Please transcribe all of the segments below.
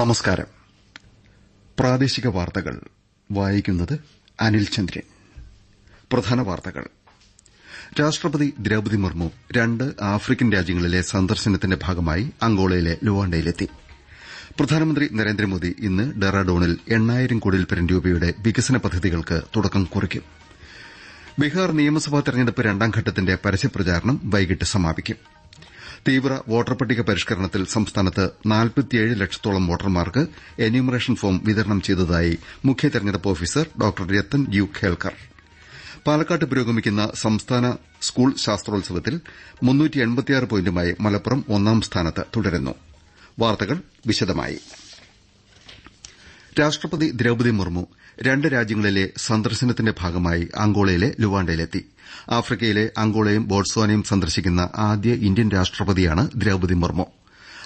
നമസ്കാരം. പ്രാദേശിക വാർത്തകൾ. വായിക്കുന്നത് അനിൽ ചന്ദ്രൻ. പ്രധാന വാർത്തകൾ. രാഷ്ട്രപതി ദ്രൌപതി മുർമു രണ്ട് ആഫ്രിക്കൻ രാജ്യങ്ങളിലെ സന്ദർശനത്തിന്റെ ഭാഗമായി അങ്കോളയിലെ ലുവാണ്ടയിലെത്തി. പ്രധാനമന്ത്രി നരേന്ദ്രമോദി ഇന്ന് ഡെറാഡൂണിൽ എണ്ണായിരം കോടിയിൽപ്പരം രൂപയുടെ വികസന പദ്ധതികൾക്ക് തുടക്കം കുറിക്കും. ബീഹാർ നിയമസഭാ തെരഞ്ഞെടുപ്പ് രണ്ടാംഘട്ടത്തിന്റെ പരസ്യപ്രചാരണം വൈകിട്ട് സമാപിക്കും. തീവ്ര വോട്ടർ പട്ടിക പരിഷ്കരണത്തിൽ സംസ്ഥാനത്ത് നാൽപ്പത്തിയേഴ് ലക്ഷത്തോളം വോട്ടർമാർക്ക് എന്യൂമറേഷൻ ഫോം വിതരണം ചെയ്തതായി മുഖ്യ തെരഞ്ഞെടുപ്പ് officer doctor Rathan U Kelkar. പാലക്കാട്ട് പുരോഗമിക്കുന്ന സംസ്ഥാന സ്കൂൾ ശാസ്ത്രോത്സവത്തിൽ പോയിന്റുമായി മലപ്പുറം ഒന്നാം സ്ഥാനത്ത് തുടരുന്നു. വാർത്തകൾ വിശദമായി. രാഷ്ട്രപതി ദ്രൌപതി മുർമു രണ്ട് രാജ്യങ്ങളിലെ സന്ദർശനത്തിന്റെ ഭാഗമായി അങ്കോളയിലെ ലുവാണ്ടയിലെത്തി. ആഫ്രിക്കയിലെ അങ്കോളയും ബോട്സ്വാനയും സന്ദർശിക്കുന്ന ആദ്യ Indian രാഷ്ട്രപതിയാണ് Droupadi Murmu.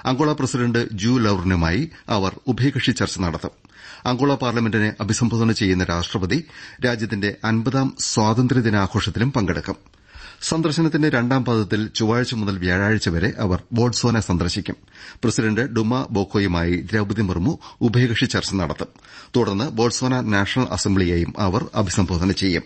Angola president Joao ലൌറിനുമായി അവർ ഉഭയകക്ഷി ചർച്ച നടത്തും. അങ്കോള പാർലമെന്റിനെ അഭിസംബോധന ചെയ്യുന്ന രാഷ്ട്രപതി രാജ്യത്തിന്റെ അൻപതാം സ്വാതന്ത്ര്യദിനാഘോഷത്തിലും പങ്കെടുക്കും. സന്ദർശനത്തിന്റെ രണ്ടാം പാദത്തിൽ ചൊവ്വാഴ്ച മുതൽ വ്യാഴാഴ്ച വരെ അവർ ബോട്സ്വാന സന്ദർശിക്കും. പ്രസിഡന്റ് ഡുമ ബോക്കോയുമായി ദ്രൌപതി മുർമു ഉഭയകക്ഷി ചർച്ച നടത്തും. തുടർന്ന് ബോട്സ്വാന നാഷണൽ അസംബ്ലിയെയും അവർ അഭിസംബോധന ചെയ്യും.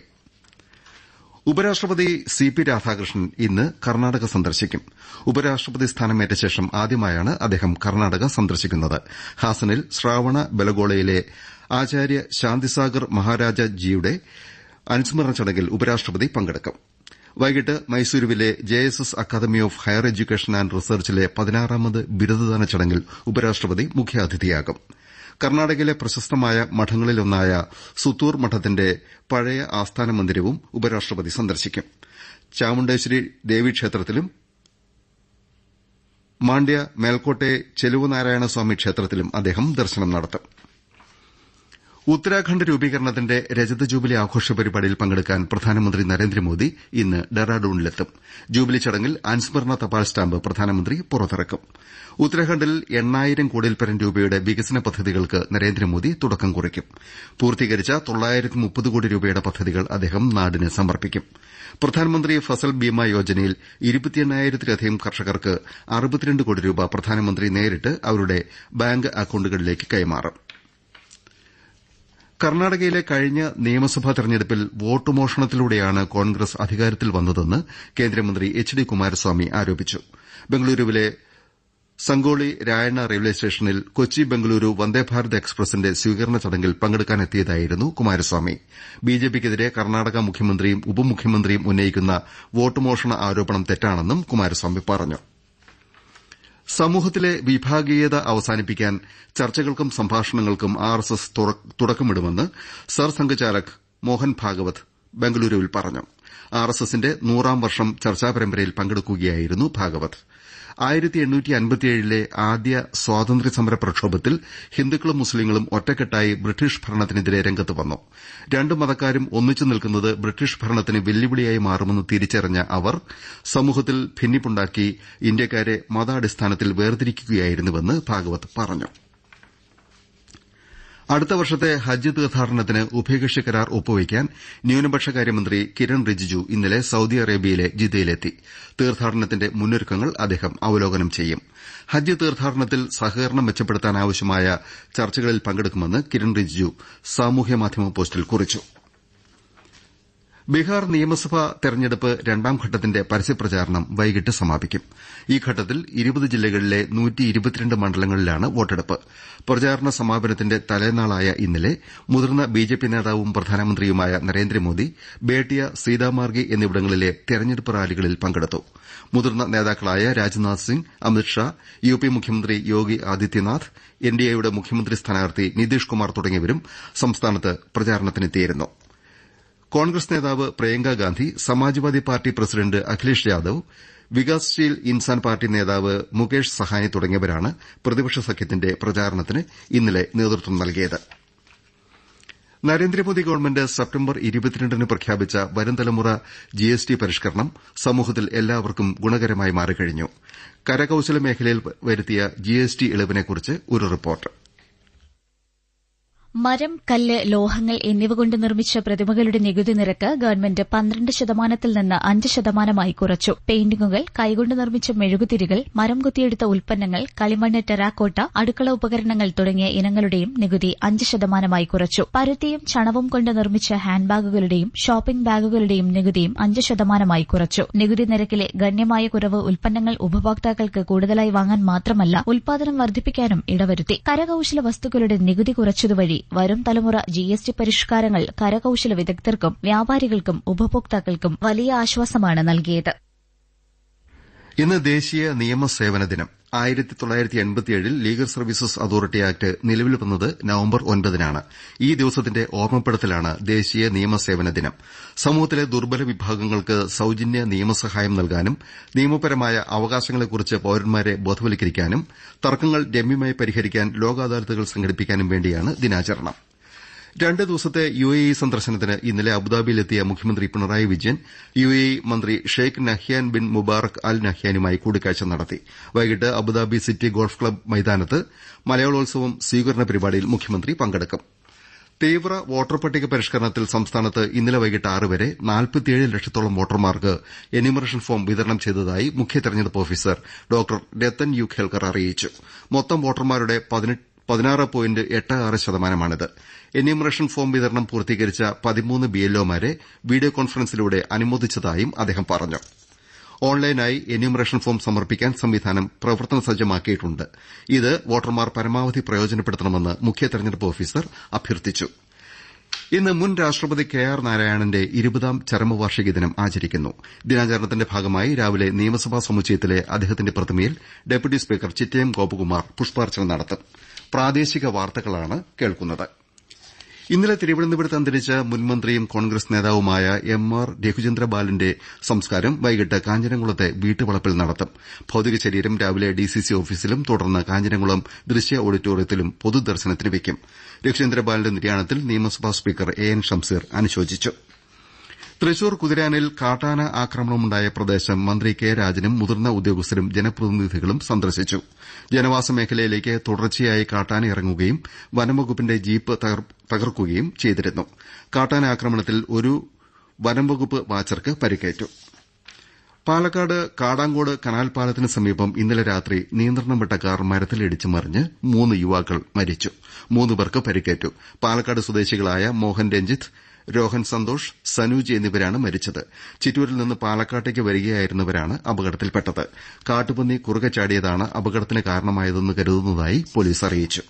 ഉപരാഷ്ട്രപതി സി പി രാധാകൃഷ്ണൻ ഇന്ന് കർണാടക സന്ദർശിക്കും. ഉപരാഷ്ട്രപതി സ്ഥാനമേറ്റ ശേഷം ആദ്യമായാണ് അദ്ദേഹം കർണാടക സന്ദർശിക്കുന്നത്. ഹാസനിൽ ശ്രാവണ ബലഗോളയിലെ ആചാര്യ ശാന്തിസാഗർ മഹാരാജജിയുടെ അനുസ്മരണ ചടങ്ങിൽ ഉപരാഷ്ട്രപതി പങ്കെടുക്കും. വൈകിട്ട് മൈസൂരുവിലെ J S S academy of higher education and റിസർച്ചിലെ പതിനാറാമത് ബിരുദദാന ചടങ്ങിൽ ഉപരാഷ്ട്രപതി മുഖ്യാതിഥിയാകും. കർണാടകയിലെ പ്രശസ്തമായ മഠങ്ങളിലൊന്നായ സുത്തൂർ മഠത്തിന്റെ പഴയ ആസ്ഥാന മന്ദിരവും ഉപരാഷ്ട്രപതി സന്ദർശിക്കും. ചാമുണ്ടേശ്വരി ദേവീക്ഷേത്രത്തിലും മാണ്ഡ്യ മേൽക്കോട്ടെ ചെലുവനാരായണ സ്വാമി ക്ഷേത്രത്തിലും അദ്ദേഹം ദർശനം നടത്തും. ഉത്തരാഖണ്ഡ് രൂപീകരണത്തിന്റെ രജത ജൂബിലി ആഘോഷ പരിപാടിയിൽ പങ്കെടുക്കാൻ പ്രധാനമന്ത്രി നരേന്ദ്രമോദി ഇന്ന് ഡെറാഡൂണിലെത്തും. ജൂബിലി ചടങ്ങിൽ അനുസ്മരണ തപാൽ സ്റ്റാമ്പ് പ്രധാനമന്ത്രി പുറത്തിറക്കും. ഉത്തരാഖണ്ഡിൽ എണ്ണായിരം കോടിയിൽപ്പരം രൂപയുടെ വികസന പദ്ധതികൾക്ക് നരേന്ദ്രമോദി തുടക്കം കുറിക്കും. പൂർത്തീകരിച്ച കോടി രൂപയുടെ പദ്ധതികൾ അദ്ദേഹം നാടിന് സമർപ്പിക്കും. പ്രധാനമന്ത്രി ഫസൽ ബീമ യോജനയിൽ ഇരുപത്തിയെണ്ണായിരത്തിലധികം കർഷകർക്ക് കോടി രൂപ പ്രധാനമന്ത്രി നേരിട്ട് അവരുടെ ബാങ്ക് അക്കൌണ്ടുകളിലേക്ക് കൈമാറും. കർണാടകയിലെ കഴിഞ്ഞ നിയമസഭാ തെരഞ്ഞെടുപ്പിൽ വോട്ട് മോഷണത്തിലൂടെയാണ് കോൺഗ്രസ് അധികാരത്തിൽ വന്നതെന്ന് കേന്ദ്രമന്ത്രി എച്ച് ഡി കുമാരസ്വാമി ആരോപിച്ചു. ബംഗളൂരുവിലെ സംഗോളി രായണ്ണ റെയിൽവേ സ്റ്റേഷനിൽ കൊച്ചി ബംഗളൂരു വന്ദേഭാരത് എക്സ്പ്രസിന്റെ സ്വീകരണ ചടങ്ങിൽ പങ്കെടുക്കാനെത്തിയതായിരുന്നു കുമാരസ്വാമി. ബിജെപിക്കെതിരെ കർണാടക മുഖ്യമന്ത്രിയും ഉപമുഖ്യമന്ത്രിയും ഉന്നയിക്കുന്ന വോട്ട് മോഷണ ആരോപണം തെറ്റാണെന്നും കുമാരസ്വാമി പറഞ്ഞു. സമൂഹത്തിലെ വിഭാഗീയത അവസാനിപ്പിക്കാൻ ചർച്ചകൾക്കും സംഭാഷണങ്ങൾക്കും ആർഎസ്എസ് എസ് എസ് തുടക്കമിടുമെന്ന് സർസംഘചാലക് മോഹൻ ഭാഗവത് ബംഗളൂരുവിൽ പറഞ്ഞു. ആർ എസ് എസിന്റെ നൂറാം വർഷം ചർച്ചാ പരമ്പരയിൽ പങ്കെടുക്കുകയായിരുന്നു ഭാഗവത്. ലെ ആദ്യ സ്വാതന്ത്ര്യസമര പ്രക്ഷോഭത്തിൽ ഹിന്ദുക്കളും മുസ്ലിങ്ങളും ഒറ്റക്കെട്ടായി ബ്രിട്ടീഷ് ഭരണത്തിനെതിരെ രംഗത്ത് വന്നു. രണ്ട് മതക്കാരും ഒന്നിച്ചു നിൽക്കുന്നത് ബ്രിട്ടീഷ് ഭരണത്തിന് വെല്ലുവിളിയായി മാറുമെന്ന് തിരിച്ചറിഞ്ഞ അവർ സമൂഹത്തിൽ ഭിന്നിപ്പുണ്ടാക്കി ഇന്ത്യക്കാരെ മതാടിസ്ഥാനത്തിൽ വേർതിരിക്കുകയായിരുന്നുവെന്ന് ഭാഗവത് പറഞ്ഞു. അടുത്ത വർഷത്തെ ഹജ്ജ് തീർത്ഥാടനത്തിന് ഉഭയകക്ഷി കരാർ ഒപ്പുവയ്ക്കാൻ ന്യൂനപക്ഷകാര്യമന്ത്രി കിരൺ റിജിജു ഇന്നലെ സൌദി അറേബ്യയിലെ ജിദ്ദയിലെത്തി. തീർത്ഥാടനത്തിന്റെ മുന്നൊരുക്കങ്ങൾ അദ്ദേഹം അവലോകനം ചെയ്യും. ഹജ്ജ് തീർത്ഥാടനത്തിൽ സഹകരണം മെച്ചപ്പെടുത്താനാവശ്യമായ ചർച്ചകളിൽ പങ്കെടുക്കുമെന്ന് കിരൺ റിജിജു സാമൂഹ്യമാധ്യമ പോസ്റ്റിൽ കുറിച്ചു. ബീഹാർ നിയമസഭാ തെരഞ്ഞെടുപ്പ് രണ്ടാംഘട്ടത്തിന്റെ പരസ്യപ്രചാരണം വൈകിട്ട് സമാപിക്കും. ഈ ഘട്ടത്തിൽ ഇരുപത് ജില്ലകളിലെ മണ്ഡലങ്ങളിലാണ് വോട്ടെടുപ്പ്. പ്രചാരണ സമാപനത്തിന്റെ തലേനാളായ ഇന്നലെ മുതിർന്ന ബിജെപി നേതാവും പ്രധാനമന്ത്രിയുമായ നരേന്ദ്രമോദി ബേട്ടിയ സീതാമാർഗി എന്നിവിടങ്ങളിലെ തെരഞ്ഞെടുപ്പ് റാലികളിൽ പങ്കെടുത്തു. മുതിർന്ന നേതാക്കളായ രാജ്നാഥ് സിംഗ് അമിത്ഷാ യുപി മുഖ്യമന്ത്രി യോഗി ആദിത്യനാഥ് എൻഡിഎയുടെ മുഖ്യമന്ത്രി സ്ഥാനാർത്ഥി നിതീഷ് കുമാർ തുടങ്ങിയവരും സംസ്ഥാനത്ത് പ്രചാരണത്തിനെത്തിയിരുന്നു. കോൺഗ്രസ് നേതാവ് Priyanka Gandhi Samajwadi party president Akhilesh Yadav Vikassheel Insaan party നേതാവ് മുകേഷ് സഹാനി തുടങ്ങിയവരാണ് പ്രതിപക്ഷ സഖ്യത്തിന്റെ പ്രചാരണത്തിന് ഇന്നലെ നേതൃത്വം നൽകിയത്. നരേന്ദ്രമോദി ഗവൺമെന്റ് സെപ്റ്റംബർ ന് പ്രഖ്യാപിച്ച വരും തലമുറ ജിഎസ്ടി പരിഷ്കരണം സമൂഹത്തിൽ എല്ലാവർക്കും ഗുണകരമായി മാറിക്കഴിഞ്ഞു. കരകൌശല മേഖലയിൽ വരുത്തിയ ജിഎസ്ടി ഇളവിനെക്കുറിച്ച് ഒരു റിപ്പോർട്ട്. മരം കല്ല് ലോഹങ്ങൾ എന്നിവ കൊണ്ട് നിർമ്മിച്ച പ്രതിമകളുടെ നികുതി നിരക്ക് ഗവൺമെന്റ് പന്ത്രണ്ട് ശതമാനത്തിൽ നിന്ന് അഞ്ച് ശതമാനമായി കുറച്ചു. പെയിന്റിംഗുകൾ കൈകൊണ്ട് നിർമ്മിച്ച മെഴുകുതിരികൾ മരം കുത്തിയെടുത്ത ഉൽപ്പന്നങ്ങൾ കളിമണ്ണ് ടെറാക്കോട്ട അടുക്കള ഉപകരണങ്ങൾ തുടങ്ങിയ ഇനങ്ങളുടെയും നികുതി അഞ്ച് ശതമാനമായി കുറച്ചു. പരുത്തിയും ചണവും കൊണ്ട് നിർമ്മിച്ച ഹാൻഡ് ബാഗുകളുടെയും ഷോപ്പിംഗ് ബാഗുകളുടെയും നികുതിയും അഞ്ച് ശതമാനമായി കുറച്ചു. നികുതി നിരക്കിലെ ഗണ്യമായ കുറവ് ഉൽപ്പന്നങ്ങൾ ഉപഭോക്താക്കൾക്ക് കൂടുതലായി വാങ്ങാൻ മാത്രമല്ല ഉൽപാദനം വർദ്ധിപ്പിക്കാനും ഇടവരുത്തി. കരകൌശല വസ്തുക്കളുടെ നികുതി കുറച്ചതുവഴി വരും തലമുറ ജിഎസ്ടി പരിഷ്കാരങ്ങൾ കരകൌശല വിദഗ്ധർക്കും വ്യാപാരികൾക്കും ഉപഭോക്താക്കൾക്കും വലിയ ആശ്വാസമാണ് നൽകിയത്. ഇന്ന് ദേശീയ നിയമസേവന ദിനം. എൺപത്തിയേഴിൽ ലീഗൽ സർവീസസ് അതോറിറ്റി ആക്ട് നിലവിൽ വന്നത് നവംബർ ഒൻപതിനാണ്. ഈ ദിവസത്തിന്റെ ഓർമ്മപ്പെടുത്തലാണ് ദേശീയ നിയമസേവന ദിനം. സമൂഹത്തിലെ ദുർബല വിഭാഗങ്ങൾക്ക് സൌജന്യ നിയമസഹായം നൽകാനും നിയമപരമായ അവകാശങ്ങളെക്കുറിച്ച് പൌരന്മാരെ ബോധവൽക്കരിക്കാനും തർക്കങ്ങൾ രമ്യമായി പരിഹരിക്കാൻ ലോകാദാലത്തുകൾ സംഘടിപ്പിക്കാനും വേണ്ടിയാണ് ദിനാചരണം. രണ്ട് ദിവസത്തെ യു എ ഇ സന്ദർശനത്തിന് ഇന്നലെ അബുദാബിയിലെത്തിയ മുഖ്യമന്ത്രി Pinarayi Vijayan U A E മന്ത്രി Sheikh Nahyan bin Mubarak Al നഹ്യാനുമായി കൂടിക്കാഴ്ച നടത്തി. വൈകിട്ട് അബുദാബി സിറ്റി ഗോൾഫ് ക്ലബ് മൈതാനത്ത് മലയാളോത്സവം സ്വീകരണ പരിപാടിയിൽ മുഖ്യമന്ത്രി പങ്കെടുക്കും. തീവ്ര വോട്ടർ പട്ടിക പരിഷ്കരണത്തിൽ സംസ്ഥാനത്ത് ഇന്നലെ വൈകിട്ട് ആറ് വരെ ലക്ഷത്തോളം വോട്ടർമാർക്ക് എന്യൂമറേഷൻ ഫോം വിതരണം ചെയ്തതായി മുഖ്യ തെരഞ്ഞെടുപ്പ് officer doctor Rathan U Kelkar അറിയിച്ചു. മൊത്തം വോട്ടർമാരുടെ പതിനാറ് പോയിന്റ് എട്ട് ആറ് ശതമാനമാണിത്. എന്യൂമറേഷൻ ഫോം വിതരണം പൂർത്തീകരിച്ച പതിമൂന്ന് ബിഎൽഒമാരെ വീഡിയോ കോൺഫറൻസിലൂടെ അനുമോദിച്ചതായും അദ്ദേഹം പറഞ്ഞു. ഓൺലൈനായി എന്യൂമറേഷൻ ഫോം സമർപ്പിക്കാൻ സംവിധാനം പ്രവർത്തന സജ്ജമാക്കിയിട്ടുണ്ട്. ഇത് വോട്ടർമാർ പരമാവധി പ്രയോജനപ്പെടുത്തണമെന്ന് മുഖ്യ തെരഞ്ഞെടുപ്പ് ഓഫീസർ അഭ്യർത്ഥിച്ചു. ഇന്ന് മുൻ രാഷ്ട്രപതി കെ ആർ നാരായണന്റെ ഇരുപതാം ചരമവാർഷിക ദിനം ആചരിക്കുന്നു. ദിനാചരണത്തിന്റെ ഭാഗമായി രാവിലെ നിയമസഭാ സമുച്ചയത്തിലെ അദ്ദേഹത്തിന്റെ പ്രതിമയിൽ ഡെപ്യൂട്ടി സ്പീക്കർ ചിറ്റയം ഗോപകുമാർ പുഷ്പാർച്ചന നടത്തും. ഇന്നലെ തിരുവനന്തപുരത്ത് അന്തരിച്ച മുൻമന്ത്രിയും കോൺഗ്രസ് നേതാവുമായ എം ആർ രഘുചന്ദ്ര ബാലന്റെ സംസ്കാരം വൈകിട്ട് കാഞ്ഞിരംകുളത്തെ വീട്ടുവളപ്പിൽ നടത്തും. ഭൌതിക ശരീരം രാവിലെ ഡിസിസി ഓഫീസിലും തുടർന്ന് കാഞ്ഞിരംകുളം ദൃശ്യ ഓഡിറ്റോറിയത്തിലും പൊതുദർശനത്തിന് വയ്ക്കും രഘുചന്ദ്രബാലിന്റെ നിര്യാണത്തിൽ നിയമസഭാ സ്പീക്കർ എ എൻ ഷംസീർ അനുശോചിച്ചു. തൃശൂർ കുതിരാനിൽ കാട്ടാന ആക്രമണമുണ്ടായ പ്രദേശം മന്ത്രി കെ രാജനും മുതിർന്ന ഉദ്യോഗസ്ഥരും ജനപ്രതിനിധികളും സന്ദർശിച്ചു. ജനവാസ മേഖലയിലേക്ക് തുടർച്ചയായി കാട്ടാന ഇറങ്ങുകയും വനംവകുപ്പിന്റെ ജീപ്പ് തകർക്കുകയും ചെയ്തിരുന്നു. കാട്ടാന ആക്രമണത്തിൽ ഒരു വനംവകുപ്പ് വാച്ചർക്ക് പരിക്കേറ്റു. പാലക്കാട് കാടാങ്കോട് കനാൽ പാലത്തിന് സമീപം ഇന്നലെ രാത്രി നിയന്ത്രണം വിട്ട കാർ മരത്തിലിടിച്ച് മറിഞ്ഞ് മൂന്ന് യുവാക്കൾ മരിച്ചു. മൂന്ന് പേർക്ക് പരിക്കേറ്റു. പാലക്കാട് സ്വദേശികളായ മോഹൻ രഞ്ജിത്ത് രോഹൻ സന്തോഷ് സനൂജ് എന്നിവരാണ് മരിച്ചത്. ചിറ്റൂരിൽ നിന്ന് പാലക്കാട്ടേക്ക് വരികയായിരുന്നവരാണ് അപകടത്തിൽപ്പെട്ടത്. കാട്ടുപന്നി കുറുകെ ചാടിയതാണ് അപകടത്തിന് കാരണമായതെന്ന് കരുതുന്നതായി പോലീസ് അറിയിച്ചു.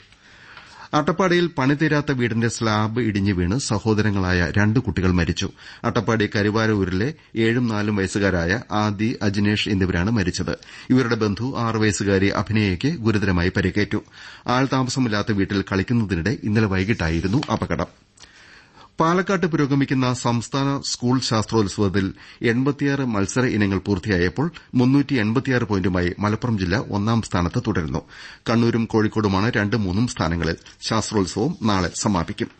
അട്ടപ്പാടിയിൽ പണിതീരാത്ത വീടിന്റെ സ്ലാബ് ഇടിഞ്ഞു വീണ് സഹോദരങ്ങളായ രണ്ട് കുട്ടികൾ മരിച്ചു. അട്ടപ്പാടി കരുവാരൂരിലെ ഏഴും നാലും വയസ്സുകാരായ ആദി അജിനേഷ് എന്നിവരാണ് മരിച്ചത്. ഇവരുടെ ബന്ധു ആറ് വയസ്സുകാരി അഭിനയയ്ക്ക് ഗുരുതരമായി പരിക്കേറ്റു. ആൾതാമസമില്ലാത്ത വീട്ടിൽ കളിക്കുന്നതിനിടെ ഇന്നലെ വൈകിട്ടായിരുന്നു അപകടം. പാലക്കാട്ട് പുരോഗമിക്കുന്ന സംസ്ഥാന സ്കൂൾ ശാസ്ത്രോത്സവത്തിൽ എൺപത്തിയാറ് മത്സര ഇനങ്ങൾ പൂർത്തിയായപ്പോൾ പോയിന്റുമായി മലപ്പുറം ജില്ല ഒന്നാം സ്ഥാനത്ത് തുടരുന്നു. കണ്ണൂരും കോഴിക്കോടുമാണ് രണ്ടും മൂന്നും സ്ഥാനങ്ങളിൽ. ശാസ്ത്രോത്സവം നാളെ സമാപിക്കും.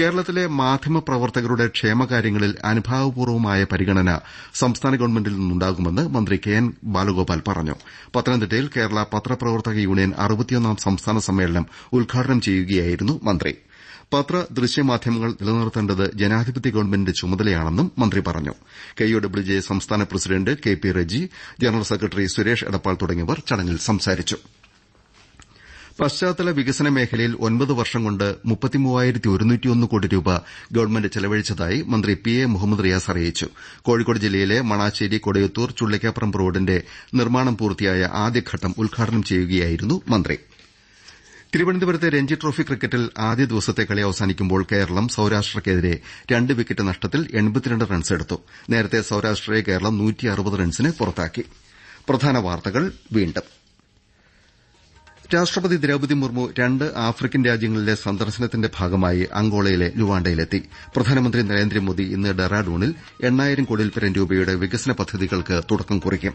കേരളത്തിലെ മാധ്യമപ്രവർത്തകരുടെ ക്ഷേമകാര്യങ്ങളിൽ അനുഭാവപൂർവമായ പരിഗണന സംസ്ഥാന ഗവൺമെന്റിൽ നിന്നുണ്ടാകുമെന്ന് മന്ത്രി കെ എൻ ബാലഗോപാൽ പറഞ്ഞു. പത്തനംതിട്ടയിൽ കേരള പത്രപ്രവർത്തക യൂണിയൻ സംസ്ഥാന സമ്മേളനം ഉദ്ഘാടനം ചെയ്യുകയായിരുന്നു മന്ത്രി. പത്ര ദൃശ്യമാധ്യമങ്ങൾ നിലനിർത്തേണ്ടത് ജനാധിപത്യ ഗവൺമെന്റിന്റെ ചുമതലയാണെന്നും മന്ത്രി പറഞ്ഞു. കെയുഡബ്ല്യുജെ സംസ്ഥാന president K P Reji general secretary Suresh Edappal തുടങ്ങിയവർ ചടങ്ങിൽ സംസാരിച്ചു. പശ്ചാത്തല വികസന മേഖലയിൽ ഒൻപത് വർഷം കൊണ്ട് കോടി രൂപ ഗവൺമെന്റ് ചെലവഴിച്ചതായി മന്ത്രി പി എ മുഹമ്മദ് റിയാസ് അറിയിച്ചു. കോഴിക്കോട് ജില്ലയിലെ മണാശ്ശേരി കൊടയത്തൂർ ചുള്ളിക്കാപ്പുറം റോഡിന്റെ നിർമ്മാണം പൂർത്തിയായ ആദ്യഘട്ടം ഉദ്ഘാടനം ചെയ്യുകയായിരുന്നു മന്ത്രി. തിരുവനന്തപുരത്തെ രഞ്ജി ട്രോഫി ക്രിക്കറ്റിൽ ആദ്യ ദിവസത്തെ കളി അവസാനിക്കുമ്പോൾ കേരളം സൌരാഷ്ട്രക്കെതിരെ രണ്ട് വിക്കറ്റ് നഷ്ടത്തിൽ റൺസെടുത്തു നേരത്തെ സൌരാഷ്ട്രയെ കേരളം റൺസിന് പുറത്താക്കി. രാഷ്ട്രപതി ദ്രൌപതി മുർമു രണ്ട് ആഫ്രിക്കൻ രാജ്യങ്ങളിലെ സന്ദർശനത്തിന്റെ ഭാഗമായി അങ്കോളയിലെ ലുവാണ്ടയിലെത്തി. പ്രധാനമന്ത്രി നരേന്ദ്രമോദി ഇന്ന് ഡെറാഡൂണിൽ എണ്ണായിരം കോടിയിൽപ്പരം രൂപയുടെ വികസന പദ്ധതികൾക്ക് തുടക്കം കുറിക്കും.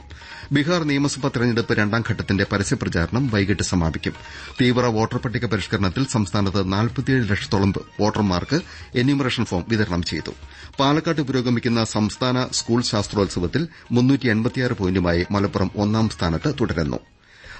ബീഹാർ നിയമസഭാ തെരഞ്ഞെടുപ്പ് രണ്ടാംഘട്ടത്തിന്റെ പരസ്യപ്രചാരണം വൈകിട്ട് സമാപിക്കും. തീവ്ര വോട്ടർ പട്ടിക പരിഷ്കരണത്തിൽ സംസ്ഥാനത്ത് നാൽപ്പത്തിയേഴ് ലക്ഷത്തോളം വോട്ടർമാർക്ക് എന്യൂമറേഷൻ ഫോം വിതരണം ചെയ്തു. പാലക്കാട്ട് പുരോഗമിക്കുന്ന സംസ്ഥാന സ്കൂൾ ശാസ്ത്രോത്സവത്തിൽ മുന്നൂറ്റി പോയിന്റുമായി മലപ്പുറം ഒന്നാം സ്ഥാനത്ത് തുടരുന്നു.